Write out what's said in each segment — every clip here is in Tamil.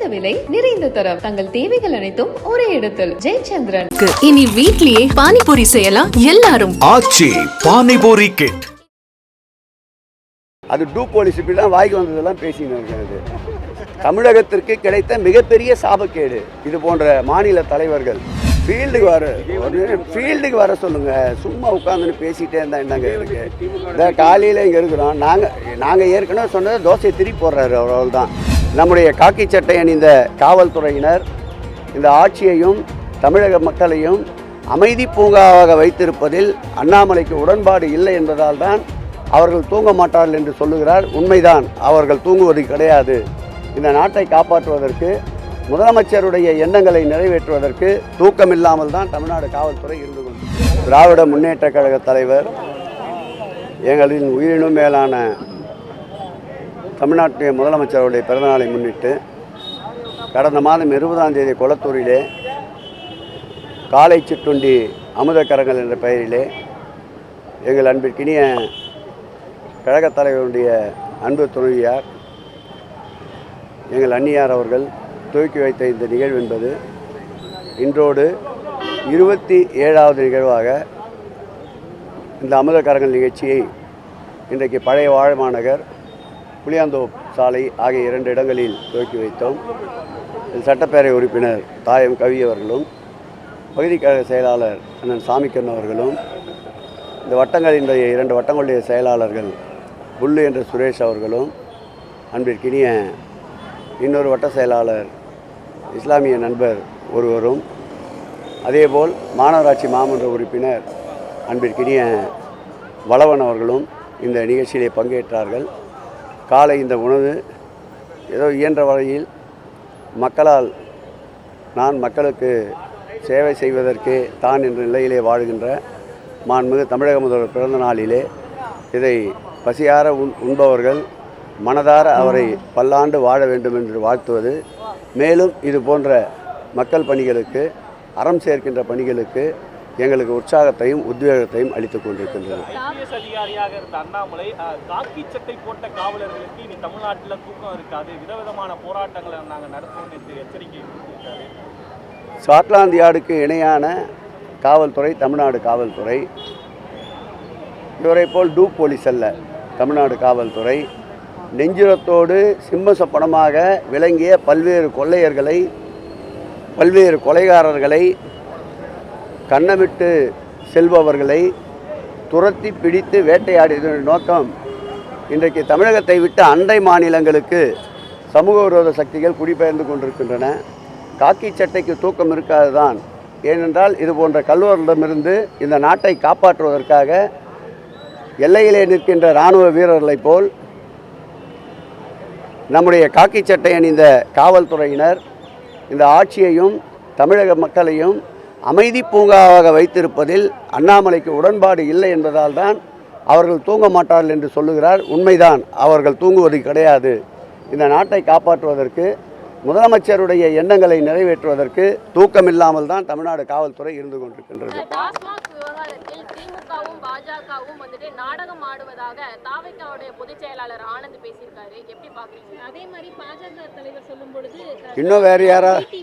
குறைந்த விலை நிறைந்த தரம். தங்கள் தேவைகள் அனைத்தும் ஒரே இடத்தில். ஜெயச்சந்திரன். இனி வீட்லயே பானிபூரி செய்யலாம் எல்லாரும். ஆச்சி பானிபூரி கிட். அது டூ போலீஸ் இப்படிலாம் வாய்க்கு வந்ததெல்லாம் பேசின்னு இருக்கிறது தமிழகத்திற்கு கிடைத்த மிகப்பெரிய சாபக்கேடு. இது போன்ற மாநில தலைவர்கள் ஃபீல்டுக்கு வர ஃபீல்டுக்கு வர சொல்லுங்க. சும்மா உட்காந்துன்னு பேசிட்டே இருந்தா என்னங்க இருக்கு இந்த காலையில் இங்கே இருக்கிறோம். நாங்கள் நாங்கள் ஏற்கனவே சொன்னது தோசை திருப்பி போடுறாரு அவ்வளவு தான் நம்முடைய காக்கி சட்டை அணிந்த காவல்துறையினர் இந்த ஆட்சியையும் தமிழக மக்களையும் அமைதி பூங்காவாக வைத்திருப்பதில் அண்ணாமலைக்கு உடன்பாடு இல்லை என்பதால் தான் அவர்கள் தூங்க மாட்டார்கள் என்று சொல்லுகிறார். உண்மைதான் அவர்கள் தூங்குவது கிடையாது. இந்த நாட்டை காப்பாற்றுவதற்கு முதலமைச்சருடைய எண்ணங்களை நிறைவேற்றுவதற்கு தூக்கம் இல்லாமல் தான் தமிழ்நாடு காவல்துறை இருந்து கொண்டு திராவிட முன்னேற்ற கழக தலைவர் எங்களின் உயிரினும் மேலான தமிழ்நாட்டுடைய முதலமைச்சருடைய பிறந்தநாளை முன்னிட்டு கடந்த மாதம் இருபதாம் தேதி கொளத்தூரிலே காலை சிற்றுண்டி அமுதக்கரங்கள் என்ற பெயரிலே எங்கள் அன்பிற்கினிய கழகத் தலைவருடைய அன்பு துணைவியார் எங்கள் அன்னியார் அவர்கள் துவக்கி வைத்த இந்த நிகழ்வு என்பது இன்றோடு இருபத்தி ஏழாவது நிகழ்வாக இந்த அமுதக்கரங்கள் நிகழ்ச்சியை இன்றைக்கு பழைய வாழமாநகர் புளியாந்தோப் சாலை ஆகிய இரண்டு இடங்களில் துவக்கி வைத்தோம். சட்டப்பேரவை உறுப்பினர் தாயம் கவி அவர்களும் பகுதி கழக செயலாளர் அண்ணன் சாமிக்கண்ணன் அவர்களும் இந்த வட்டங்களினுடைய இரண்டு வட்டங்களுடைய செயலாளர்கள் புல்லு என்ற சுரேஷ் அவர்களும் அன்பிற்கினிய இன்னொரு வட்ட செயலாளர் இஸ்லாமிய நண்பர் ஒருவரும் அதேபோல் மாநகராட்சி மாமன்ற உறுப்பினர் அன்பிற்கினிய வளவன் அவர்களும் இந்த நிகழ்ச்சியிலே பங்கேற்றார்கள். காலை இந்த உணவு ஏதோ இயன்ற வகையில் மக்களால் நான் மக்களுக்கு சேவை செய்வதற்கே தான் என்ற நிலையிலே வாழ்கின்ற மாண்புமிகு தமிழக முதல்வர் பிறந்த நாளிலே இதை பசியார உண் உண்பவர்கள் மனதார அவரை பல்லாண்டு வாழ வேண்டும் என்று வாழ்த்துவது. மேலும் இது போன்ற மக்கள் பணிகளுக்கு அறம் சேர்க்கின்ற பணிகளுக்கு எங்களுக்கு உற்சாகத்தையும் உத்வேகத்தையும் அளித்துக் கொண்டிருக்கின்றது. அதிகாரியாக இருந்த அண்ணாமலை காக்கி சட்டை போட்ட காவலர்களுக்கு இனி தமிழ்நாட்டில் தூக்கம் இருக்காது. விதவிதமான போராட்டங்களை நாங்கள் நடத்துவோம் என்று எச்சரிக்கை ஸ்காட்லாந்து யார்டுக்கு இணையான காவல்துறை தமிழ்நாடு காவல்துறை. இவரை போல் டூ போலீஸ் அல்ல தமிழ்நாடு காவல்துறை. நெஞ்சுரத்தோடு சிம்ம சொப்பனமாக விளங்கிய பல்வேறு கொள்ளையர்களை பல்வேறு கொலைகாரர்களை கண்ணமிட்டு செல்பவர்களை துரத்தி பிடித்து வேட்டையாடியதன் நோக்கம் இன்றைக்கு தமிழகத்தை விட்டு அண்டை மாநிலங்களுக்கு சமூக விரோத சக்திகள் குடிபெயர்ந்து கொண்டிருக்கின்றன. காக்கி சட்டைக்கு தூக்கம் இருக்காது தான் ஏனென்றால் இது போன்ற கல்வர்களிடமிருந்து இந்த நாட்டை காப்பாற்றுவதற்காக எல்லையிலே நிற்கின்ற இராணுவ வீரர்களைப் போல் நம்முடைய காக்கி சட்டை அணிந்த காவல்துறையினர் இந்த ஆட்சியையும் தமிழக மக்களையும் அமைதி பூங்காவாக வைத்திருப்பதில் அண்ணாமலைக்கு உடன்பாடு இல்லை என்பதால் தான் அவர்கள் தூங்க மாட்டார்கள் என்று சொல்லுகிறார். உண்மைதான் அவர்கள் தூங்குவது கிடையாது. இந்த நாட்டை காப்பாற்றுவதற்கு முதலமைச்சருடைய எண்ணங்களை நிறைவேற்றுவதற்கு தூக்கம் இல்லாமல் தான் தமிழ்நாடு காவல்துறை இருந்து கொண்டிருக்கின்றது. இன்னும் வேறு யாராவது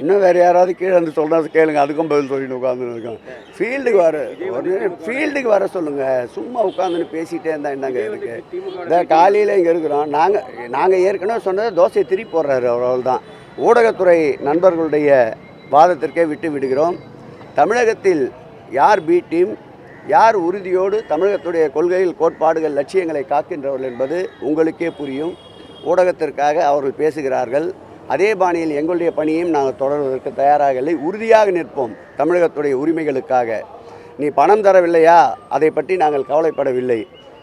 இன்னும் வேறு யாராவது கீழே வந்து சொல்கிறது கேளுங்க அதுக்கும் பதில் சொல்லிட்டு உட்காந்துன்னு இருக்கோம். ஃபீல்டுக்கு வர ஃபீல்டுக்கு வர சொல்லுங்கள் சும்மா உட்காந்துன்னு பேசிகிட்டே இருந்தால் என்னங்க இருக்கு இந்த காலையில் இங்கே இருக்கிறோம். நாங்கள் நாங்கள் ஏற்கனவே சொன்னது தோசையை திருப்பி போடுறாரு அவ்வளவுதான் ஊடகத்துறை நண்பர்களுடைய வாதத்திற்கே விட்டு விடுகிறோம். தமிழகத்தில் யார் பி டீம் யார் உறுதியோடு தமிழகத்துடைய கொள்கைகள் கோட்பாடுகள் லட்சியங்களை காக்கின்றவர்கள் என்பது உங்களுக்கே புரியும். ஊடகத்திற்காக அவர்கள் பேசுகிறார்கள். அதே பாணியில் எங்களுடைய பணியையும் நாங்கள் தொடர்வதற்கு தயாராக இல்லை. உறுதியாக நிற்போம் தமிழகத்துடைய உரிமைகளுக்காக. நீ பணம் தரவில்லையா? அதை பற்றி நாங்கள் கவலைப்படவில்லை.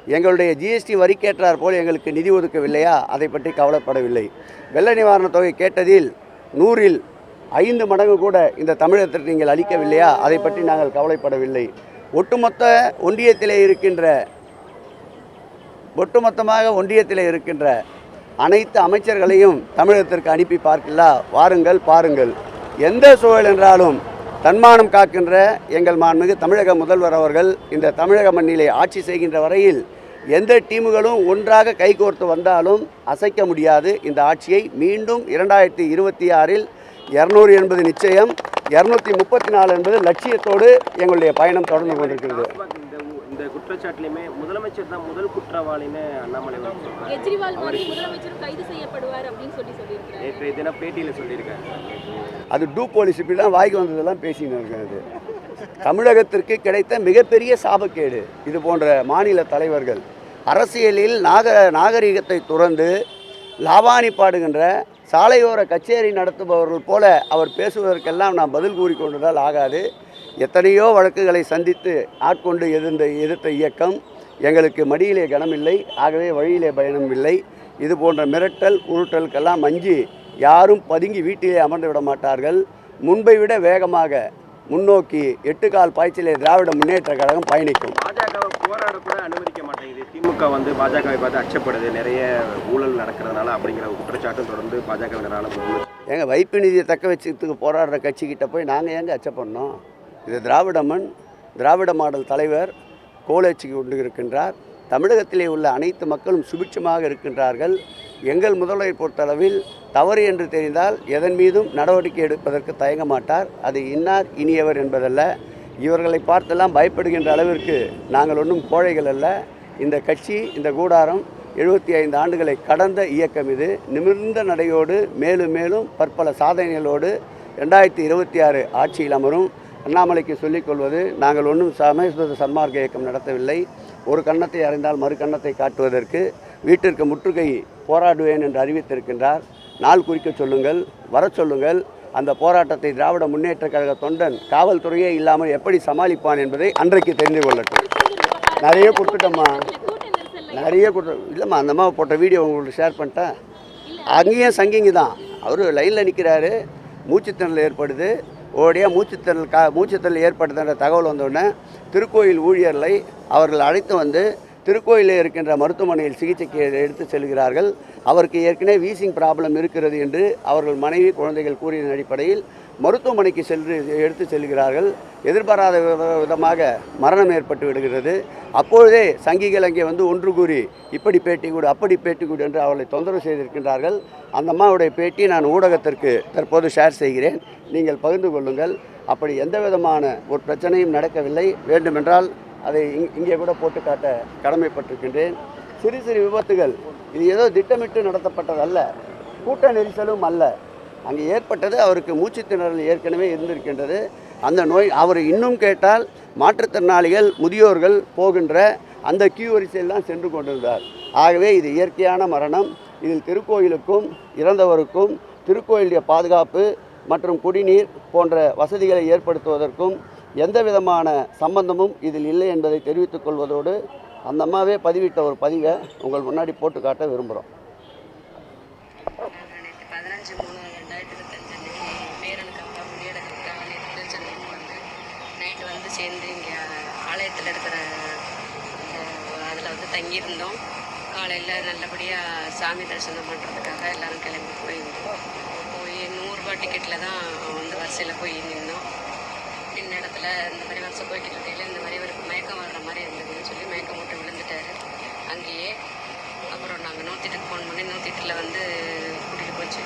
எங்களுடைய ஜிஎஸ்டி வரிக்கேற்றார் போல் எங்களுக்கு நிதி ஒதுக்கவில்லையா? அதை பற்றி கவலைப்படவில்லை. வெள்ள நிவாரணத் தொகை கேட்டதில் நூறில் ஐந்து மடங்கு கூட இந்த தமிழகத்திற்கு நீங்கள் அளிக்கவில்லையா? அதை பற்றி நாங்கள் கவலைப்படவில்லை. ஒட்டுமொத்த ஒன்றியத்திலே இருக்கின்ற ஒட்டுமொத்தமாக ஒன்றியத்தில் இருக்கின்ற அனைத்து அமைச்சர்களையும் தமிழகத்திற்கு அனுப்பி பார்க்கலா? வாருங்கள் பாருங்கள். எந்த சூழல் என்றாலும் தன்மானம் காக்கின்ற எங்கள் மாண்புமிகு தமிழக முதல்வர் அவர்கள் இந்த தமிழக மண்ணிலே ஆட்சி செய்கின்ற வரையில் எந்த டீமுகளும் ஒன்றாக கைகோர்த்து வந்தாலும் அசைக்க முடியாது. இந்த ஆட்சியை மீண்டும் இரண்டாயிரத்தி இருபத்தி ஆறில் இரநூறு என்பது நிச்சயம் இரநூத்தி முப்பத்தி நாலு என்பது லட்சியத்தோடு எங்களுடைய பயணம் தொடர்ந்து கொண்டிருக்கிறது. இந்த குற்றச்சாட்டுலையுமே முதலமைச்சர் தான் முதல் குற்றவாளின்னு அண்ணாமலை. கெஜ்ரிவால் மாதிரி முதலமைச்சரும் கைது செய்யப்படுவார் அப்படின்னு சொல்லி சொல்லியிருக்கிறார். நேற்றைய தினம் பேட்டியில் சொல்லியிருக்காரு. அது டூ போலீஸ் இப்படி தான் வாய்க்கு வந்ததெல்லாம் பேசின்னு இருக்கிறது தமிழகத்திற்கு கிடைத்த மிகப்பெரிய சாபக்கேடு இது போன்ற மாநில தலைவர்கள். அரசியலில் நாக நாகரிகத்தை துறந்து லாவாணி பாடுகின்ற சாலையோர கச்சேரி நடத்துபவர்கள் போல அவர் பேசுவதற்கெல்லாம் நாம் பதில் கூறிக்கொண்டதால் ஆகாது. எத்தனையோ வழக்குகளை சந்தித்து ஆட்கொண்டு எதிர்ந்த எதிர்த்த இயக்கம் எங்களுக்கு மடியிலே கனமில்லை ஆகவே வழியிலே பயணம் இல்லை. இது போன்ற மிரட்டல் உருட்டலுக்கெல்லாம் அஞ்சி யாரும் பதுங்கி வீட்டிலே அமர்ந்து விட மாட்டார்கள். முன்பை விட வேகமாக முன்னோக்கி எட்டு கால் பாய்ச்சலே திராவிட முன்னேற்ற கழகம் பயணிக்கும். பாஜகவை போராட கூட அனுமதிக்க மாட்டேங்குது. திமுக வந்து பாஜகவை பார்த்து அச்சப்படுது. நிறைய ஊழல் நடக்கிறதுனால அப்படிங்கிற குற்றச்சாட்டும் தொடர்ந்து பாஜகவினரால் முன்வைச்சு எங்க வைப்பு நிதியை தக்க வச்சுக்கிறதுக்கு போராடுற கட்சிக்கிட்ட போய் நாங்கள் ஏங்க அச்சப்படணும்? இது திராவிட மண் திராவிட மாடல் தலைவர் கோலேச்சி கொண்டு இருக்கின்றார். தமிழகத்திலே உள்ள அனைத்து மக்களும் சுபிட்சமாக இருக்கின்றார்கள். எங்கள் முதல்வரை பொறுத்தளவில் தவறு என்று தெரிந்தால் எதன் மீதும் நடவடிக்கை எடுப்பதற்கு தயங்க மாட்டார். அது இன்னார் இனியவர் என்பதல்ல. இவர்களை பார்த்தெல்லாம் பயப்படுகின்ற அளவிற்கு நாங்கள் ஒன்றும் கோழைகள் அல்ல. இந்த கட்சி இந்த கூடாரம் எழுபத்தி ஐந்து ஆண்டுகளை கடந்த இயக்கம் இது. நிமிர்ந்த நடையோடு மேலும் மேலும் பற்பல சாதனைகளோடு ரெண்டாயிரத்தி இருபத்தி ஆறு ஆட்சியில் அமரும். அண்ணாமலைக்கு சொல்லிக் கொள்வது நாங்கள் ஒன்றும் சமயஸ்வத சன்மார்க்க இயக்கம் நடத்தவில்லை. ஒரு கன்னத்தை அறிந்தால் மறு கன்னத்தை காட்டுவதற்கு வீட்டிற்கு முற்றுகை போராடுவேன் என்று அறிவித்திருக்கின்றார். நாள் குறிக்க சொல்லுங்கள் வரச் சொல்லுங்கள். அந்த போராட்டத்தை திராவிட முன்னேற்ற கழக தொண்டன் காவல்துறையே இல்லாமல் எப்படி சமாளிப்பான் என்பதை அன்றைக்கு தெரிந்து கொள்ளட்டும். நிறைய கொடுத்துட்டோம்மா. நிறைய கொடுத்து இல்லைம்மா அந்த போட்ட வீடியோ உங்களுக்கு ஷேர் பண்ணிட்டேன். அங்கேயும் சங்கிங்க தான் அவர் லைனில் நிற்கிறாரு மூச்சுத்திணறல் ஏற்படுது. ஓடிய மூச்சுத்திறல் கா மூச்சுத்திறல் ஏற்படுத்துகிற தகவல் வந்தோடனே திருக்கோயில் ஊழியர்களை அவர்கள் அழைத்து வந்து திருக்கோயிலில் இருக்கின்ற மருத்துவமனையில் சிகிச்சைக்கு எடுத்து செல்கிறார்கள். அவருக்கு ஏற்கனவே வீசிங் ப்ராப்ளம் இருக்கிறது என்று அவர்கள் மனைவி குழந்தைகள் கூறியதன் அடிப்படையில் மருத்துவமனைக்கு சென்று எடுத்து செல்கிறார்கள். எதிர்பாராத வித- விதமாக மரணம் ஏற்பட்டு விடுகிறது. அப்பொழுதே சங்கிகள் அங்கே வந்து ஒன்று கூறி இப்படி பேட்டி கொடு அப்படி பேட்டி கொடு என்று அவளை தொந்தரவு செய்திருக்கின்றார்கள். அந்த அம்மாவுடைய பேட்டி நான் ஊடகத்திற்கு தற்போது ஷேர் செய்கிறேன். நீங்கள் பகிர்ந்து கொள்ளுங்கள். அப்படி எந்த விதமான ஒரு பிரச்சனையும் நடக்கவில்லை. வேண்டுமென்றால் அதை இங்- இங்கே கூட போட்டு காட்ட கடமைப்பட்டிருக்கின்றேன். சிறு சிறு விபத்துகள் இது ஏதோ திட்டமிட்டு நடத்தப்பட்டதல்ல. கூட்ட நெரிசலும் அல்ல. அங்கே ஏற்பட்டது அவருக்கு மூச்சுத்திணறல் ஏற்கனவே இருந்திருக்கின்றது. அந்த நோய் அவர் இன்னும் கேட்டால் மாற்றுத்திறனாளிகள் முதியோர்கள் போகின்ற அந்த கியூ வரிசையில் தான் சென்று கொண்டிருந்தார். ஆகவே இது இயற்கையான மரணம். இதில் திருக்கோயிலுக்கும் இறந்தவருக்கும் திருக்கோயிலுடைய பாதுகாப்பு மற்றும் குடிநீர் போன்ற வசதிகளை ஏற்படுத்துவதற்கும் எந்த விதமான சம்பந்தமும் இதில் இல்லை என்பதை தெரிவித்துக் கொள்வதோடு அந்த அம்மாவே பதிவிட்ட ஒரு பதிவை உங்கள் முன்னாடி போட்டு காட்ட விரும்புகிறோம் நேற்று பதினஞ்சு மூணு ரெண்டாயிரத்தி இருபத்தஞ்சு அன்னைக்கு பேரனுக்காக முடியெடுக்கிறதுக்காக நேற்று சென்னைக்கு வந்து நைட்டு வந்து சேர்ந்து இங்கே ஆலயத்தில் இருக்கிற அதில் வந்து தங்கியிருந்தோம் காலையில் நல்லபடியாக சாமி தரிசனம் பண்ணுறதுக்காக எல்லாரும் கிளம்பி போயிருந்தோம். போய் நூறுரூபா டிக்கெட்டில் தான் வந்து வரிசையில் போய் நின்னோம். நின்ன இடத்துல இந்த மாதிரி வருஷம் போய்கிட்டு இருக்கையில் இந்த மாதிரி ஒரு மயக்கம் வர்ற மாதிரி இருந்ததுன்னு சொல்லி மயக்கம் விட்டு விழுந்துட்டாரு. அங்கேயே அப்புறம் நாங்கள் நூற்றிட்டுக்கு ஃபோன் பண்ணி நூற்றிட்டில் வந்து கூட்டிகிட்டு போச்சு.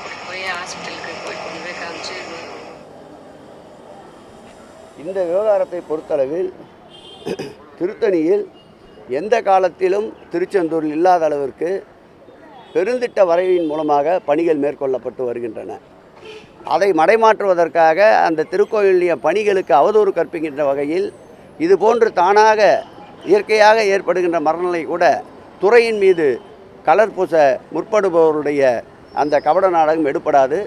கூட்டிகிட்டு போய் ஹாஸ்பிட்டலுக்கு போய் கொண்டு போய் காமிச்சு. இந்த விவகாரத்தை பொறுத்தளவில் திருத்தணியில் எந்த காலத்திலும் திருச்செந்தூரில் இல்லாத அளவிற்கு பெருந்திட்ட வரைவின் மூலமாக பணிகள் மேற்கொள்ளப்பட்டு வருகின்றன. அதை மடைமாற்றுவதற்காக அந்த திருக்கோயிலுடைய பணிகளுக்கு அவதூறு கற்பிக்கின்ற வகையில் இது போன்று தானாக இயற்கையாக ஏற்படுகின்ற மரணங்களை கூட துறையின் மீது கலர் பூச முற்படுபவருடைய அந்த கபட நாடகம் எடுப்படாது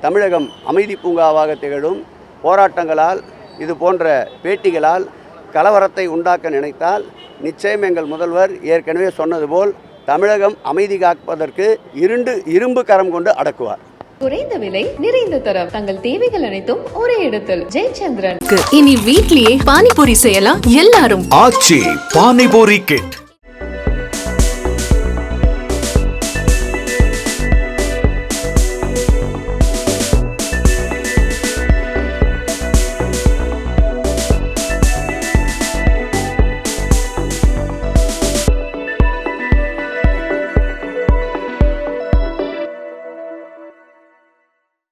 தமிழகம் அமைதி பூங்காவாக திகழும். போராட்டங்களால் இது போன்ற பேட்டிகளால் கலவரத்தை உண்டாக்க நினைத்தால் நிச்சயம் எங்கள் முதல்வர் ஏற்கனவே சொன்னது போல் தமிழகம் அமைதி காப்பதற்கு இருண்டு இரும்பு கரம் கொண்டு அடக்குவார். குறைந்த விலை நிறைந்த தரம். தங்கள் தேவைகள் அனைத்தும் ஒரே இடத்தில். ஜெயச்சந்திரன். இனி வீட்லயே பானிபூரி செய்யலாம். எல்லாரும் ஆச்சி பானிபூரி கிட்.